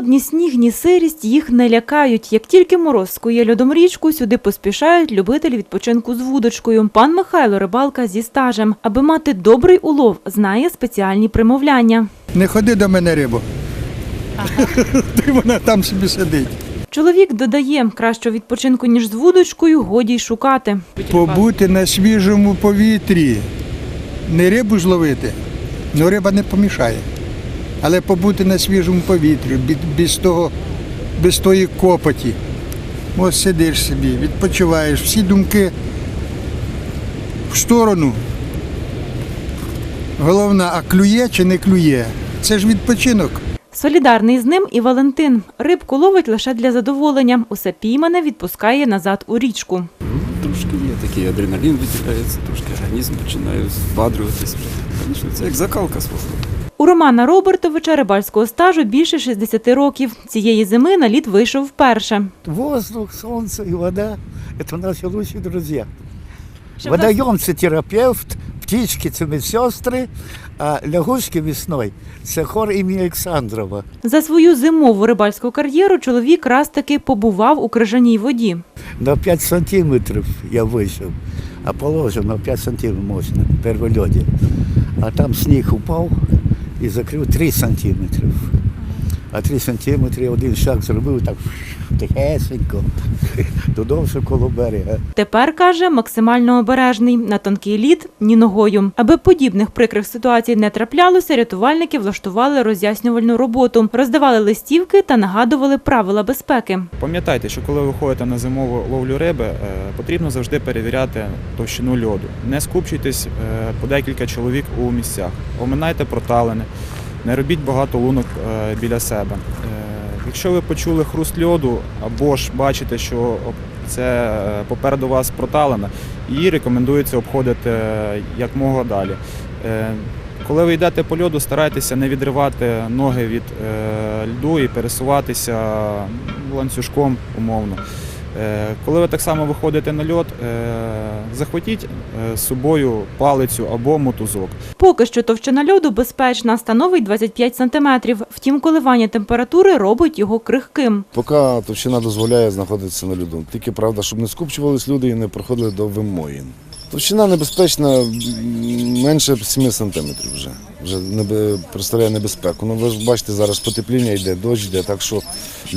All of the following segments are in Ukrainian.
Холод, ні сніг, ні сирість їх не лякають. Як тільки мороз скує льодом річку, сюди поспішають любителі відпочинку з вудочкою. Пан Михайло рибалка зі стажем. Аби мати добрий улов, знає спеціальні примовляння. Не ходи до мене рибу. Ти вона там собі сидить. Чоловік додає, кращого відпочинку, ніж з вудочкою, годі й шукати. Побути на свіжому повітрі. Не рибу зловити, ну риба не помішає. Але побути на свіжому повітрі, без того, без тої копоті. Ось сидиш собі, відпочиваєш, всі думки в сторону. Головна, а клює чи не клює? Це ж відпочинок. Солідарний з ним і Валентин. Рибку ловить лише для задоволення. Усе піймане відпускає назад у річку. Трошки є такий адреналін виділяється, трошки організм починає збадрюватися. Звісно, це як закалка свого. У Романа Робертовича рибальського стажу більше 60 років. Цієї зими на лід вийшов вперше. Воздух, солнце и вода – это наши лучшие друзья. Водоем – це терапевт, птички – це медсестри, а лягушки весною – це хор імені Олександрова. За свою зимову рибальську кар'єру чоловік раз таки побував у крижаній воді. На 5 сантиметрів я вийшов, а положено 5 сантиметрів можна, льоді. А там сніг упав і закрив 3 сантиметри. А 3 сантиметри один шаг зробив так тихесенько, додому коло берега. Тепер, каже, максимально обережний. На тонкий лід – ні ногою. Аби подібних прикрих ситуацій не траплялося, рятувальники влаштували роз'яснювальну роботу, роздавали листівки та нагадували правила безпеки. Пам'ятайте, що коли ви ходите на зимову ловлю риби, е, потрібно завжди перевіряти товщину льоду. Не скупчуйтесь е, по декілька чоловік у місцях. Оминайте проталини, не робіть багато лунок е, біля себе. Е, Якщо ви почули хруст льоду або ж бачите, що це е, попереду вас проталина, її рекомендується обходити е, якмога далі. Коли ви йдете по льоду, старайтеся не відривати ноги від льду і пересуватися ланцюжком умовно. Е, коли ви так само виходите на льод, е, захватіть е, з собою палицю або мотузок. Поки що товщина льоду безпечна, становить 25 сантиметрів. Втім, коливання температури робить його крихким. Поки товщина дозволяє знаходитися на льоду. Тільки правда, щоб не скупчувались люди і не проходили до вимоїн. Товщина небезпечна менше 7 сантиметрів вже. Вже небе- представляє небезпеку. Ну ви ж бачите, зараз потепління йде, дощ йде, так що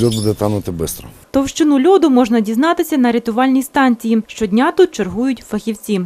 льод буде танути швидко. Товщину льоду можна дізнатися на рятувальній станції. Щодня тут чергують фахівці.